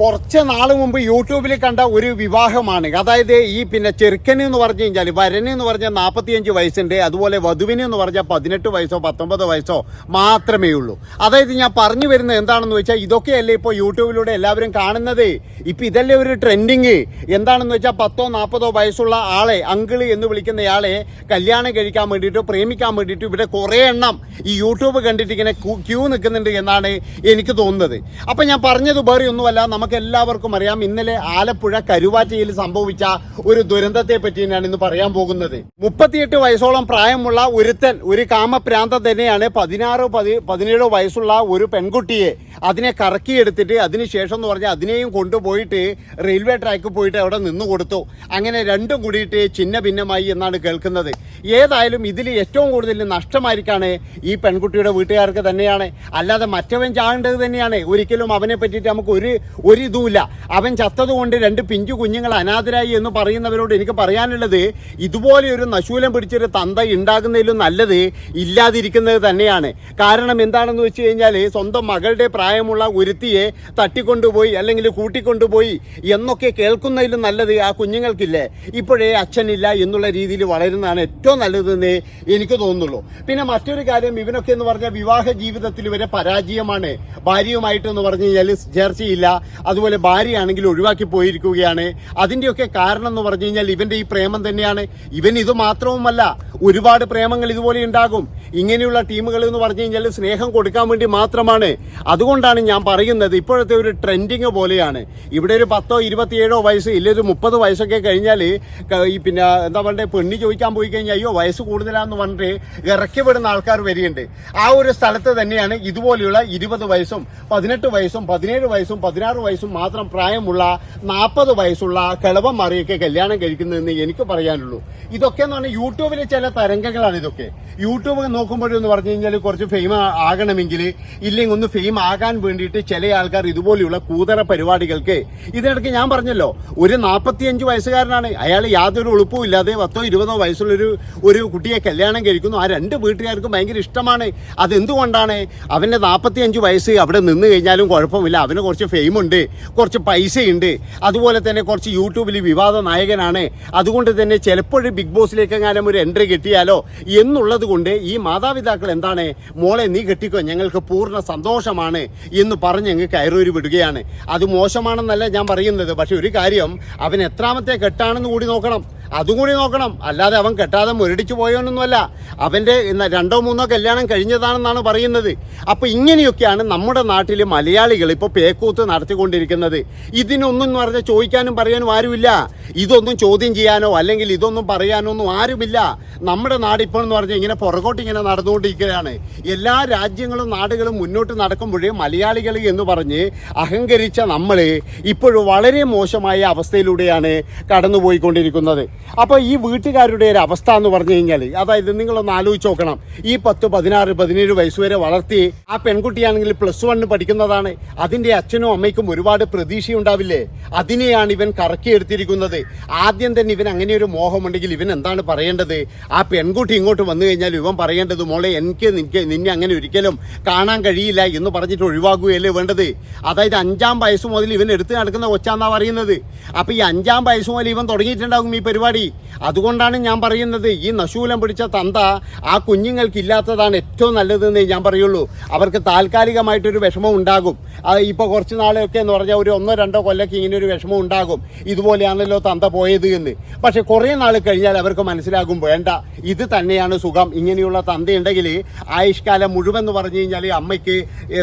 കുറച്ച് നാൾ മുമ്പ് യൂട്യൂബിൽ കണ്ട ഒരു വിവാഹമാണ്. അതായത് ഈ പിന്നെ ചെറുക്കന് എന്ന് പറഞ്ഞു കഴിഞ്ഞാൽ വരന് എന്ന് പറഞ്ഞാൽ നാൽപ്പത്തിയഞ്ച് വയസ്സുണ്ട്. അതുപോലെ വധുവിന് എന്ന് പറഞ്ഞാൽ പതിനെട്ട് വയസ്സോ പത്തൊമ്പത് വയസ്സോ മാത്രമേ ഉള്ളൂ. അതായത് ഞാൻ പറഞ്ഞു വരുന്നത് എന്താണെന്ന് വെച്ചാൽ ഇതൊക്കെയല്ലേ ഇപ്പോൾ യൂട്യൂബിലൂടെ എല്ലാവരും കാണുന്നത്. ഇപ്പം ഇതല്ലേ ഒരു ട്രെൻഡിങ് എന്താണെന്ന് വെച്ചാൽ പത്തോ നാൽപ്പതോ വയസ്സുള്ള ആളെ അങ്കിൾ എന്ന് വിളിക്കുന്നയാളെ കല്യാണം കഴിക്കാൻ വേണ്ടിയിട്ട് പ്രേമിക്കാൻ വേണ്ടിയിട്ട് ഇവിടെ കുറേ എണ്ണം ഈ യൂട്യൂബ് കണ്ടിട്ട് ഇങ്ങനെ ക്യൂ നിൽക്കുന്നുണ്ട് എന്നാണ് എനിക്ക് തോന്നുന്നത്. അപ്പം ഞാൻ പറഞ്ഞത് വേറെ ഒന്നുമല്ല. നമുക്ക് എല്ലാവർക്കും അറിയാം ഇന്നലെ ആലപ്പുഴ കരുവാറ്റയിൽ സംഭവിച്ച ഒരു ദുരന്തത്തെ പറ്റി ഞാൻ ഇന്ന് പറയാൻ പോകുന്നത്. മുപ്പത്തിയെട്ട് വയസ്സോളം പ്രായമുള്ള ഒരുത്തൻ ഒരു കാമപ്രാന്തം തന്നെയാണ് പതിനാറോ പതി പതിനേഴോ വയസ്സുള്ള ഒരു പെൺകുട്ടിയെ അതിനെ കറക്കിയെടുത്തിട്ട് അതിനുശേഷം എന്ന് പറഞ്ഞാൽ അതിനെയും കൊണ്ടുപോയിട്ട് റെയിൽവേ ട്രാക്ക് പോയിട്ട് അവിടെ നിന്ന് കൊടുത്തു. അങ്ങനെ രണ്ടും കൂടിയിട്ട് ചിന്ന ഭിന്നമായി എന്നാണ് കേൾക്കുന്നത്. ഏതായാലും ഇതിൽ ഏറ്റവും കൂടുതൽ നഷ്ടമായിരിക്കാണ് ഈ പെൺകുട്ടിയുടെ വീട്ടുകാർക്ക് തന്നെയാണ്. അല്ലാതെ മറ്റവൻ ചാകേണ്ടത് തന്നെയാണ്. ഒരിക്കലും അവനെ പറ്റിയിട്ട് നമുക്ക് ഒരു ഒരു ഇതുമില്ല അവൻ ചത്തതുകൊണ്ട് രണ്ട് പിഞ്ചു കുഞ്ഞുങ്ങൾ അനാഥരായി എന്ന് പറയുന്നവരോട് എനിക്ക് പറയാനുള്ളത് ഇതുപോലെ ഒരു നശൂലം പിടിച്ചൊരു തന്ത ഉണ്ടാകുന്നതിലും നല്ലത് ഇല്ലാതിരിക്കുന്നത് തന്നെയാണ്. കാരണം എന്താണെന്ന് വെച്ച് കഴിഞ്ഞാൽ സ്വന്തം മകളുടെ പ്രായമുള്ള ഒരുത്തിയെ തട്ടിക്കൊണ്ടുപോയി അല്ലെങ്കിൽ കൂട്ടിക്കൊണ്ടുപോയി എന്നൊക്കെ കേൾക്കുന്നതിലും നല്ലത് ആ കുഞ്ഞുങ്ങൾക്കില്ലേ? ഇപ്പോഴേ അച്ഛനില്ല എന്നുള്ള രീതിയിൽ വളരുന്നതാണ് ഏറ്റവും നല്ലതെന്ന് എനിക്ക് തോന്നുന്നുള്ളൂ. പിന്നെ മറ്റൊരു കാര്യം ഇവനൊക്കെ എന്ന് പറഞ്ഞാൽ വിവാഹ ജീവിതത്തിൽ വരെ പരാജയമാണ്. ഭാര്യയുമായിട്ട് എന്ന് പറഞ്ഞു കഴിഞ്ഞാൽ ചേർച്ചയില്ല അതുപോലെ ഭാര്യയാണെങ്കിൽ ഒഴിവാക്കി പോയിരിക്കുകയാണ്. അതിന്റെയൊക്കെ കാരണം എന്ന് പറഞ്ഞു കഴിഞ്ഞാൽ ഇവന്റെ ഈ പ്രേമം തന്നെയാണ്. ഇവൻ ഇത് മാത്രവുമല്ല ഒരുപാട് പ്രേമങ്ങൾ ഇതുപോലെ ഉണ്ടാകും. ഇങ്ങനെയുള്ള ടീമുകൾ എന്ന് പറഞ്ഞു കഴിഞ്ഞാൽ സ്നേഹം കൊടുക്കാൻ വേണ്ടി മാത്രമാണ്. അതുകൊണ്ടാണ് ഞാൻ പറയുന്നത് ഇപ്പോഴത്തെ ഒരു ട്രെൻഡിങ് പോലെയാണ്. ഇവിടെ ഒരു പത്തോ ഇരുപത്തിയേഴോ വയസ്സ് ഇല്ല ഒരു മുപ്പത് വയസ്സൊക്കെ കഴിഞ്ഞാൽ ഈ പിന്നെ എന്താ പറയുക പെണ്ണി ചോദിക്കാൻ പോയി കഴിഞ്ഞാൽ അയ്യോ വയസ്സ് കൂടുതലാന്ന് പറഞ്ഞിട്ട് ഇറക്കിവിടുന്ന ആൾക്കാർ വരികയുണ്ട് ആ ഒരു സ്ഥലത്ത് തന്നെയാണ് ഇതുപോലെയുള്ള ഇരുപത് വയസ്സും പതിനെട്ട് വയസ്സും പതിനേഴ് വയസ്സും പതിനാറ് വയസ്സും മാത്രം പ്രായമുള്ള നാൽപ്പത് വയസ്സുള്ള കിളവന്മാരെയൊക്കെ കല്യാണം കഴിക്കുന്നതെന്ന് എനിക്ക് പറയാനുള്ളൂ. ഇതൊക്കെ എന്ന് പറഞ്ഞാൽ യൂട്യൂബിലെ ചില തരംഗങ്ങളാണ് ഇതൊക്കെ. യൂട്യൂബ് നോക്കുമ്പോഴെന്ന് പറഞ്ഞു കഴിഞ്ഞാൽ കുറച്ച് ഫെയിം ആകണമെങ്കിൽ ഇല്ലെങ്കിൽ ഒന്ന് ഫെയിം ആകാൻ വേണ്ടിയിട്ട് ചില ആൾക്കാർ ഇതുപോലെയുള്ള കൂതറ പരിപാടികൾക്ക് ഇതിനിടയ്ക്ക് ഞാൻ പറഞ്ഞല്ലോ ഒരു നാൽപ്പത്തിയഞ്ച് വയസ്സുകാരനാണ്. അയാൾ യാതൊരു എളുപ്പവും ഇല്ലാതെ പത്തോ ഇരുപതോ വയസ്സുള്ളൊരു ഒരു കുട്ടിയെ കല്യാണം കഴിക്കുന്നു. ആ രണ്ട് വീട്ടുകാർക്കും ഭയങ്കര ഇഷ്ടമാണ്. അതെന്തുകൊണ്ടാണ്? അവന്റെ നാൽപ്പത്തിയഞ്ച് വയസ്സ് അവിടെ നിന്ന് കഴിഞ്ഞാലും കുഴപ്പമില്ല. അവന് കുറച്ച് ഫെയിമുണ്ട് കുറച്ച് പൈസയുണ്ട്. അതുപോലെ തന്നെ കുറച്ച് യൂട്യൂബിൽ വിവാദ നായകനാണ്. അതുകൊണ്ട് തന്നെ ചിലപ്പോഴും ബിഗ് ബോസിലേക്ക് എങ്ങാനും ഒരു എൻട്രി കിട്ടിയാലോ? എന്നുള്ളത് കൊണ്ട് ഈ മാതാപിതാക്കൾ എന്താണ്? മോളെ നീ കെട്ടിക്കോ. ഞങ്ങൾക്ക് പൂർണ സന്തോഷമാണ് എന്ന് പറഞ്ഞ് ഞങ്ങൾ കയറൂരി വിടുകയാണ്. അത് മോശമാണെന്നല്ല ഞാൻ പറയുന്നത്. പക്ഷെ ഒരു കാര്യം അവൻ എത്രാമത്തെ കെട്ടാണെന്ന് കൂടി നോക്കണം. അതും കൂടി നോക്കണം. അല്ലാതെ അവൻ കെട്ടാതെ മുരടിച്ചു പോയവനൊന്നുമല്ല അവന്റെ രണ്ടോ മൂന്നോ കല്യാണം കഴിഞ്ഞതാണെന്നാണ് പറയുന്നത്. അപ്പോൾ ഇങ്ങനെയൊക്കെയാണ് നമ്മുടെ നാട്ടിലെ മലയാളികൾ ഇപ്പോൾ പേക്കൂത്ത് നടത്തിക്കൊണ്ടിരിക്കുന്നത്. ഇതിനൊന്നും പറഞ്ഞാൽ ചോദിക്കാനും പറയാനും ആരുമില്ല. ഇതൊന്നും ചോദ്യം ചെയ്യാനോ അല്ലെങ്കിൽ ഇതൊന്നും പറയാനോ ഒന്നും ആരുമില്ല. നമ്മുടെ നാട് ഇപ്പോൾ എന്ന് പറഞ്ഞാൽ ഇങ്ങനെ പുറകോട്ട് ഇങ്ങനെ നടന്നുകൊണ്ടിരിക്കുകയാണ്. എല്ലാ രാജ്യങ്ങളും നാടുകളും മുന്നോട്ട് നടക്കുമ്പോഴേ മലയാളികൾ എന്ന് പറഞ്ഞ് അഹങ്കരിച്ച നമ്മൾ ഇപ്പോഴും വളരെ മോശമായ അവസ്ഥയിലൂടെയാണ് കടന്നുപോയിക്കൊണ്ടിരിക്കുന്നത്. അപ്പോൾ ഈ വീട്ടുകാരുടെ ഒരു അവസ്ഥ എന്ന് പറഞ്ഞു കഴിഞ്ഞാൽ അതായത് നിങ്ങളൊന്ന് ആലോചിച്ച് നോക്കണം. ഈ പത്ത് പതിനാറ് പതിനേഴ് വയസ്സ് വരെ വളർത്തി ആ പെൺകുട്ടിയാണെങ്കിൽ പ്ലസ് വണ് പഠിക്കുന്നതാണ്. അതിന്റെ അച്ഛനും അമ്മയ്ക്കും ഒരുപാട് പ്രതീക്ഷയുണ്ടാവില്ലേ അതിനെയാണ് ഇവൻ കറക്കിയെടുത്തിരിക്കുന്നത് ആദ്യം തന്നെ ഇവൻ അങ്ങനെ ഒരു മോഹമുണ്ടെങ്കിൽ ഇവൻ എന്താണ് പറയേണ്ടത്? ആ പെൺകുട്ടി ഇങ്ങോട്ട് വന്നു കഴിഞ്ഞാൽ ഇവൻ പറയേണ്ടത് മോളെ എനിക്ക് നിനക്ക് നിന്നെ അങ്ങനെ ഒരിക്കലും കാണാൻ കഴിയില്ല എന്ന് പറഞ്ഞിട്ട് ഒഴിവാക്കുകയല്ലേ വേണ്ടത്. അതായത് അഞ്ചാം വയസ്സ് മുതൽ ഇവൻ എടുത്ത് നടക്കുന്ന കൊച്ചാന്നാ പറയുന്നത്. അപ്പോൾ ഈ അഞ്ചാം വയസ്സ് മുതൽ ഇവൻ തുടങ്ങിയിട്ടുണ്ടാകും ഈ പരിപാടി. അതുകൊണ്ടാണ് ഞാൻ പറയുന്നത് ഈ നശൂലം പിടിച്ച തന്ത ആ കുഞ്ഞുങ്ങൾക്ക് ഇല്ലാത്തതാണ് ഏറ്റവും നല്ലതെന്ന് ഞാൻ പറയുള്ളൂ. അവർക്ക് താൽക്കാലികമായിട്ടൊരു വിഷമം ഉണ്ടാകും. ഇപ്പോൾ കുറച്ച് നാളെയൊക്കെ എന്ന് പറഞ്ഞാൽ ഒരു ഒന്നോ രണ്ടോ കൊല്ലൊക്കെ ഇങ്ങനെ ഒരു വിഷമം ഉണ്ടാകും. ഇതുപോലെയാണല്ലോ തന്ത പോയത് എന്ന്. പക്ഷേ കുറേ നാൾ കഴിഞ്ഞാൽ അവർക്ക് മനസ്സിലാകും വേണ്ട ഇത് തന്നെയാണ് സുഖം. ഇങ്ങനെയുള്ള തന്തയുണ്ടെങ്കിൽ ആയുഷ്കാലം മുഴുവൻ എന്ന് പറഞ്ഞു കഴിഞ്ഞാൽ അമ്മയ്ക്ക്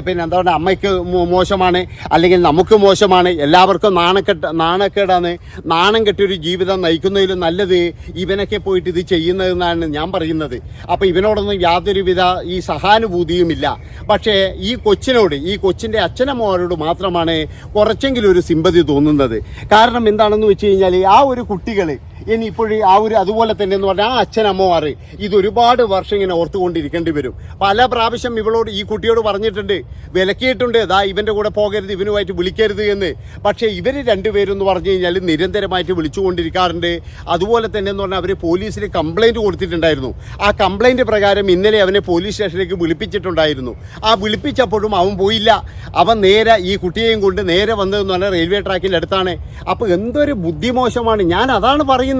പിന്നെ എന്താ പറയുക അമ്മയ്ക്ക് മോശമാണ് അല്ലെങ്കിൽ നമുക്ക് മോശമാണ് എല്ലാവർക്കും നാണക്കെട്ട് നാണക്കേടാണ്. നാണം കെട്ടിയൊരു ജീവിതം നയിക്കുന്നതിലും നല്ലത് ഇവനൊക്കെ പോയിട്ട് ഇത് ചെയ്യുന്നതെന്നാണ് ഞാൻ പറയുന്നത്. അപ്പോൾ ഇവനോടൊന്നും യാതൊരുവിധ ഈ സഹാനുഭൂതിയുമില്ല. പക്ഷേ ഈ കൊച്ചിനോട് ഈ കൊച്ചിന്റെ അച്ഛനമ്മമാരോട് മാത്രമാണ് കുറച്ചെങ്കിലും ഒരു സിമ്പതി തോന്നുന്നത്. കാരണം എന്താണെന്ന് വെച്ച് കഴിഞ്ഞാൽ ആ ഒരു കുട്ടികൾ ഇനി ഇപ്പോഴും ആ ഒരു അതുപോലെ തന്നെ എന്ന് പറഞ്ഞാൽ ആ അച്ഛൻ അമ്മമാർ ഇതൊരുപാട് വർഷം ഇങ്ങനെ ഓർത്തുകൊണ്ടിരിക്കേണ്ടി വരും. പല പ്രാവശ്യം ഇവളോട് ഈ കുട്ടിയോട് പറഞ്ഞിട്ടുണ്ട് വിലക്കിയിട്ടുണ്ട് ദാ ഇവന്റെ കൂടെ പോകരുത് ഇവനുമായിട്ട് വിളിക്കരുത് എന്ന്. പക്ഷേ ഇവർ രണ്ടുപേരും എന്ന് പറഞ്ഞു കഴിഞ്ഞാൽ നിരന്തരമായിട്ട് വിളിച്ചുകൊണ്ടിരിക്കാറുണ്ട്. അതുപോലെ തന്നെ എന്ന് പറഞ്ഞാൽ അവർ പോലീസിൽ കംപ്ലൈന്റ് കൊടുത്തിട്ടുണ്ടായിരുന്നു. ആ കംപ്ലൈന്റ് പ്രകാരം ഇന്നലെ അവനെ പോലീസ് സ്റ്റേഷനിലേക്ക് വിളിപ്പിച്ചിട്ടുണ്ടായിരുന്നു. ആ വിളിപ്പിച്ചപ്പോഴും അവൻ പോയില്ല. അവൻ നേരെ ഈ കുട്ടിയെയും കൊണ്ട് നേരെ വന്നതെന്ന് പറഞ്ഞാൽ റെയിൽവേ ട്രാക്കിന്റെ അടുത്താണ്. അപ്പോൾ എന്തൊരു ബുദ്ധിമോശമാണ്. ഞാൻ അതാണ് പറയുന്നത്.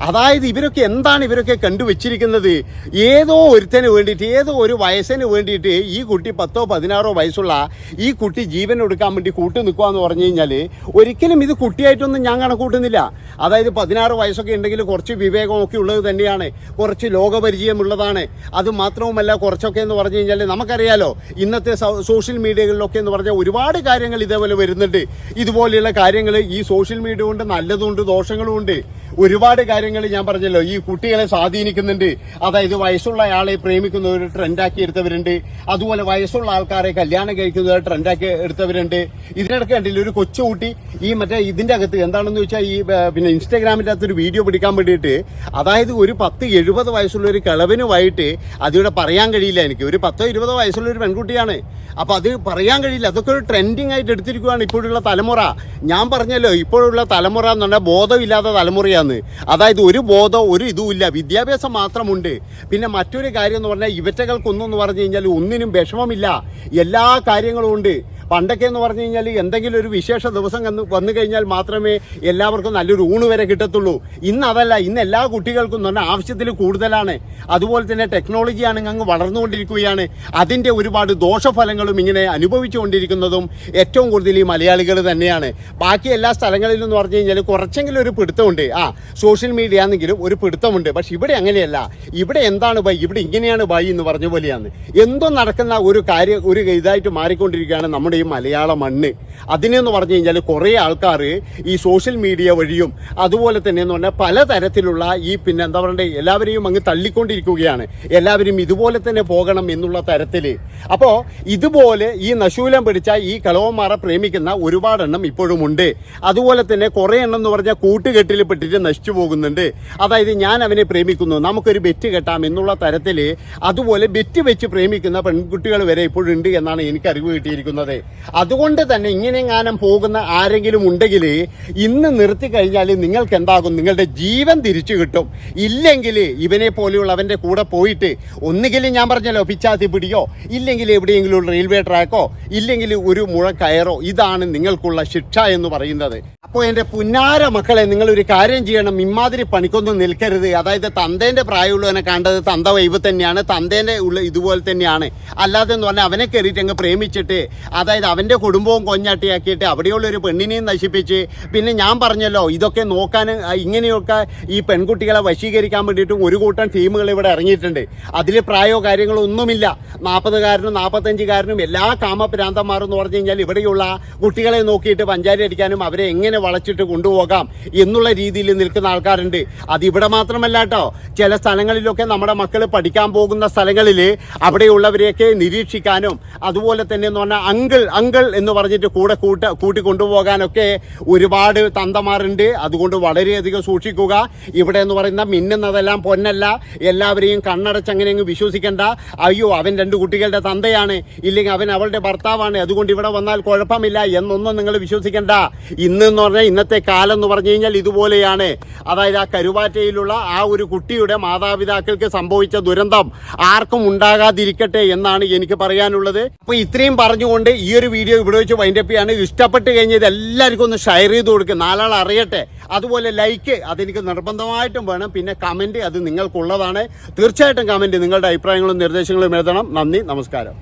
അതായത് ഇവരൊക്കെ എന്താണ് ഇവരൊക്കെ കണ്ടുവച്ചിരിക്കുന്നത്? ഏതോ ഒരുത്തന് വേണ്ടിയിട്ട് ഏതോ ഒരു വയസ്സിന് വേണ്ടിയിട്ട് ഈ കുട്ടി പത്തോ പതിനാറോ വയസ്സുള്ള ഈ കുട്ടി ജീവൻ എടുക്കാൻ വേണ്ടി കൂട്ടു നിൽക്കുക എന്ന് പറഞ്ഞു കഴിഞ്ഞാൽ ഒരിക്കലും ഇത് കുട്ടിയായിട്ടൊന്നും ഞാൻ കണക്കൂട്ടുന്നില്ല അതായത് പതിനാറ് വയസ്സൊക്കെ ഉണ്ടെങ്കിൽ കുറച്ച് വിവേകമൊക്കെ ഉള്ളത് തന്നെയാണ്. കുറച്ച് ലോകപരിചയമുള്ളതാണ്. അത് മാത്രവുമല്ല കുറച്ചൊക്കെ എന്ന് പറഞ്ഞു കഴിഞ്ഞാൽ നമുക്കറിയാലോ ഇന്നത്തെ സോഷ്യൽ മീഡിയകളിലൊക്കെ എന്ന് പറഞ്ഞാൽ ഒരുപാട് കാര്യങ്ങൾ ഇതേപോലെ വരുന്നുണ്ട്. ഇതുപോലെയുള്ള കാര്യങ്ങൾ ഈ സോഷ്യൽ മീഡിയ കൊണ്ട് നല്ലതുണ്ട് ദോഷങ്ങളും ഉണ്ട് ഒരുപാട് കാര്യങ്ങൾ ഞാൻ പറഞ്ഞല്ലോ. ഈ കുട്ടികളെ സ്വാധീനിക്കുന്നുണ്ട്. അതായത് വയസ്സുള്ള ആളെ പ്രേമിക്കുന്ന ഒരു ട്രെൻഡാക്കി എടുത്തവരുണ്ട്. അതുപോലെ വയസ്സുള്ള ആൾക്കാരെ കല്യാണം കഴിക്കുന്ന ട്രെൻഡാക്കി എടുത്തവരുണ്ട്. ഇതിനിടയ്ക്ക് കണ്ടില്ല ഒരു കൊച്ചുകുട്ടി ഈ മറ്റേ ഇതിന്റെ അകത്ത് എന്താണെന്ന് വെച്ചാൽ ഈ പിന്നെ ഇൻസ്റ്റാഗ്രാമിന്റെ ഒരു വീഡിയോ പിടിക്കാൻ വേണ്ടിയിട്ട് അതായത് ഒരു പത്ത് എഴുപത് വയസ്സുള്ള ഒരു കിളവിനുമായിട്ട് അതിവിടെ പറയാൻ കഴിയില്ല എനിക്ക്. ഒരു പത്തോ ഇരുപതോ വയസ്സുള്ള ഒരു പെൺകുട്ടിയാണ്. അപ്പോൾ അത് പറയാൻ കഴിയില്ല. അതൊക്കെ ഒരു ട്രെൻഡിങ് ആയിട്ട് എടുത്തിരിക്കുകയാണ് ഇപ്പോഴുള്ള തലമുറ. ഞാൻ പറഞ്ഞല്ലോ ഇപ്പോഴുള്ള തലമുറ എന്ന് പറഞ്ഞാൽ ബോധമില്ലാത്ത തലമുറയാണ്. അതായത് ഒരു ബോധം ഒരു ഇതുമില്ല വിദ്യാഭ്യാസം മാത്രമുണ്ട്. പിന്നെ മറ്റൊരു കാര്യം എന്ന് പറഞ്ഞാൽ ഇവറ്റകൾക്കൊന്നും എന്ന് പറഞ്ഞു കഴിഞ്ഞാൽ ഒന്നിനും വിഷമമില്ല. എല്ലാ കാര്യങ്ങളും ഉണ്ട്. പണ്ടൊക്കെ എന്ന് പറഞ്ഞു കഴിഞ്ഞാൽ എന്തെങ്കിലും ഒരു വിശേഷ ദിവസം വന്ന് കഴിഞ്ഞാൽ മാത്രമേ എല്ലാവർക്കും നല്ലൊരു ഊണ് വരെ കിട്ടത്തുള്ളൂ. ഇന്ന് അതല്ല ഇന്ന് എല്ലാ കുട്ടികൾക്കും തന്നെ ആവശ്യത്തിൽ കൂടുതലാണ്. അതുപോലെ തന്നെ ടെക്നോളജിയാണ് അങ്ങ് വളർന്നുകൊണ്ടിരിക്കുകയാണ്. അതിന്റെ ഒരുപാട് ദോഷഫലങ്ങളും ഇങ്ങനെ അനുഭവിച്ചുകൊണ്ടിരിക്കുന്നതും ഏറ്റവും കൂടുതൽ ഈ മലയാളികൾ തന്നെയാണ്. ബാക്കി എല്ലാ സ്ഥലങ്ങളിലും എന്ന് പറഞ്ഞു കഴിഞ്ഞാൽ കുറച്ചെങ്കിലും ഒരു പിടുത്തമുണ്ട്. ആ സോഷ്യൽ മീഡിയ ആണെങ്കിലും ഒരു പിടുത്തമുണ്ട്. പക്ഷെ ഇവിടെ അങ്ങനെയല്ല. ഇവിടെ എന്താണ് ബൈ ഇവിടെ ഇങ്ങനെയാണ് ബൈ എന്ന് പറഞ്ഞ പോലെയാണ്. എന്തോ നടക്കുന്ന ഒരു കാര്യം ഒരു ഇതായിട്ട് മാറിക്കൊണ്ടിരിക്കുകയാണ് നമ്മുടെ ഈ മലയാള മണ്ണ്. അതിനെന്ന് പറഞ്ഞു കഴിഞ്ഞാൽ കുറേ ആൾക്കാർ ഈ സോഷ്യൽ മീഡിയ വഴിയും അതുപോലെ തന്നെ എന്ന് പറഞ്ഞാൽ പലതരത്തിലുള്ള ഈ പിന്നെ എന്താ പറയണ്ടേ എല്ലാവരെയും അങ്ങ് തള്ളിക്കൊണ്ടിരിക്കുകയാണ്. എല്ലാവരും ഇതുപോലെ തന്നെ പോകണം എന്നുള്ള തരത്തിൽ അപ്പോൾ ഇതുപോലെ ഈ നശൂലം പിടിച്ച ഈ കളവന്മാരെ പ്രേമിക്കുന്ന ഒരുപാടെണ്ണം ഇപ്പോഴും ഉണ്ട്. അതുപോലെ തന്നെ കുറേ എണ്ണം എന്ന് പറഞ്ഞാൽ കൂട്ടുകെട്ടിൽ പെട്ടിട്ട് നശിച്ചു പോകുന്നുണ്ട്. അതായത് ഞാൻ അവനെ പ്രേമിക്കുന്നു നമുക്കൊരു ബെറ്റ് കെട്ടാം എന്നുള്ള തരത്തിൽ അതുപോലെ ബെറ്റ് വെച്ച് പ്രേമിക്കുന്ന പെൺകുട്ടികൾ വരെ ഇപ്പോഴുണ്ട് എന്നാണ് എനിക്ക് അറിവ് കിട്ടിയിരിക്കുന്നത്. അതുകൊണ്ട് തന്നെ ഇങ്ങനെ ഇങ്ങനെങ്ങാനും പോകുന്ന ആരെങ്കിലും ഉണ്ടെങ്കിൽ ഇന്ന് നിർത്തി കഴിഞ്ഞാൽ നിങ്ങൾക്ക് എന്താകും? നിങ്ങളുടെ ജീവൻ തിരിച്ചു കിട്ടും. ഇല്ലെങ്കിൽ ഇവനെ പോലെയുള്ള അവന്റെ കൂടെ പോയിട്ട് ഒന്നുകിൽ ഞാൻ പറഞ്ഞല്ലോ പിച്ചാത്തി പിടിയോ? ഇല്ലെങ്കിൽ എവിടെയെങ്കിലും ഒരു റെയിൽവേ ട്രാക്കോ? ഇല്ലെങ്കിൽ ഒരു മുഴ കയറോ? ഇതാണ് നിങ്ങൾക്കുള്ള ശിക്ഷ എന്ന് പറയുന്നത്. അപ്പോൾ എന്റെ പുന്നാര മക്കളെ നിങ്ങളൊരു കാര്യം ചെയ്യണം. ഇമാതിരി പണിക്കൊന്നും നിൽക്കരുത്. അതായത് തന്തേന്റെ പ്രായമുള്ളവനെ കണ്ടത് തന്ത വൈബ് തന്നെയാണ്. തന്തേന്റെ ഉള്ള ഇതുപോലെ തന്നെയാണ്. അല്ലാതെ എന്ന് പറഞ്ഞാൽ അവനെ കയറിയിട്ട് അങ്ങ് പ്രേമിച്ചിട്ട് അതായത് അവന്റെ കുടുംബവും കൊഞ്ഞാട്ടിയാക്കിയിട്ട് അവിടെയുള്ള ഒരു പെണ്ണിനെയും നശിപ്പിച്ച് പിന്നെ ഞാൻ പറഞ്ഞല്ലോ ഇതൊക്കെ നോക്കാൻ ഇങ്ങനെയൊക്കെ ഈ പെൺകുട്ടികളെ വശീകരിക്കാൻ വേണ്ടിയിട്ടും ഒരു കൂട്ടം ടീമുകൾ ഇവിടെ ഇറങ്ങിയിട്ടുണ്ട്. അതിൽ പ്രായോ കാര്യങ്ങളോ ഒന്നുമില്ല. നാൽപ്പതുകാരനും നാൽപ്പത്തഞ്ചുകാരനും എല്ലാ കാമപ്രാന്തന്മാരും എന്ന് പറഞ്ഞു കഴിഞ്ഞാൽ ഇവിടെയുള്ള കുട്ടികളെ നോക്കിയിട്ട് പഞ്ചാരി അടിക്കാനും അവരെ എങ്ങനെ വളച്ചിട്ട് കൊണ്ടുപോകാം എന്നുള്ള രീതിയിൽ നിൽക്കുന്ന ആൾക്കാരുണ്ട്. അത് ഇവിടെ മാത്രമല്ല കേട്ടോ. ചില സ്ഥലങ്ങളിലൊക്കെ നമ്മുടെ മക്കൾ പഠിക്കാൻ പോകുന്ന സ്ഥലങ്ങളിൽ അവിടെയുള്ളവരെയൊക്കെ നിരീക്ഷിക്കാനും അതുപോലെ തന്നെ എന്ന് പറഞ്ഞാൽ അങ്കിൾ അങ്കിൾ എന്ന് പറഞ്ഞിട്ട് കൂടെ കൂട്ട കൂട്ടി കൊണ്ടുപോകാനൊക്കെ ഒരുപാട് തന്തമാരുണ്ട്. അതുകൊണ്ട് വളരെയധികം സൂക്ഷിക്കുക. ഇവിടെ എന്ന് പറയുന്ന മിന്നുന്നതെല്ലാം പൊന്നല്ല. എല്ലാവരെയും കണ്ണടച്ച് അങ്ങനെ അങ്ങ് വിശ്വസിക്കേണ്ട. അയ്യോ അവൻ രണ്ട് കുട്ടികളുടെ തന്തയാണ്. ഇല്ലെങ്കിൽ അവൻ അവളുടെ ഭർത്താവാണ്. അതുകൊണ്ട് ഇവിടെ വന്നാൽ കുഴപ്പമില്ല എന്നൊന്നും നിങ്ങൾ വിശ്വസിക്കേണ്ട. ഇന്ന് എന്ന് പറഞ്ഞാൽ ഇന്നത്തെ കാലം എന്ന് പറഞ്ഞു കഴിഞ്ഞാൽ ഇതുപോലെയാണ്. അതായത് ആ കരുവാറ്റയിലുള്ള ആ ഒരു കുട്ടിയുടെ മാതാപിതാക്കൾക്ക് സംഭവിച്ച ദുരന്തം ആർക്കും ഉണ്ടാകാതിരിക്കട്ടെ എന്നാണ് എനിക്ക് പറയാനുള്ളത്. അപ്പോൾ ഇത്രയും പറഞ്ഞുകൊണ്ട് ഈ ഒരു വീഡിയോ ഇവിടെ വെച്ച് വൈൻഡപ്പ് ചെയ്യാണ് ഇഷ്ടപ്പെട്ട് കഴിഞ്ഞത് എല്ലാവർക്കും ഒന്ന് ഷെയർ ചെയ്ത് കൊടുക്കുക നാലാൾ അറിയട്ടെ. അതുപോലെ ലൈക്ക് അതെനിക്ക് നിർബന്ധമായിട്ടും വേണം. പിന്നെ കമന്റ് അത് നിങ്ങൾക്കുള്ളതാണ്. തീർച്ചയായിട്ടും കമന്റ് നിങ്ങളുടെ അഭിപ്രായങ്ങളും നിർദ്ദേശങ്ങളും എഴുതണം. നന്ദി നമസ്കാരം.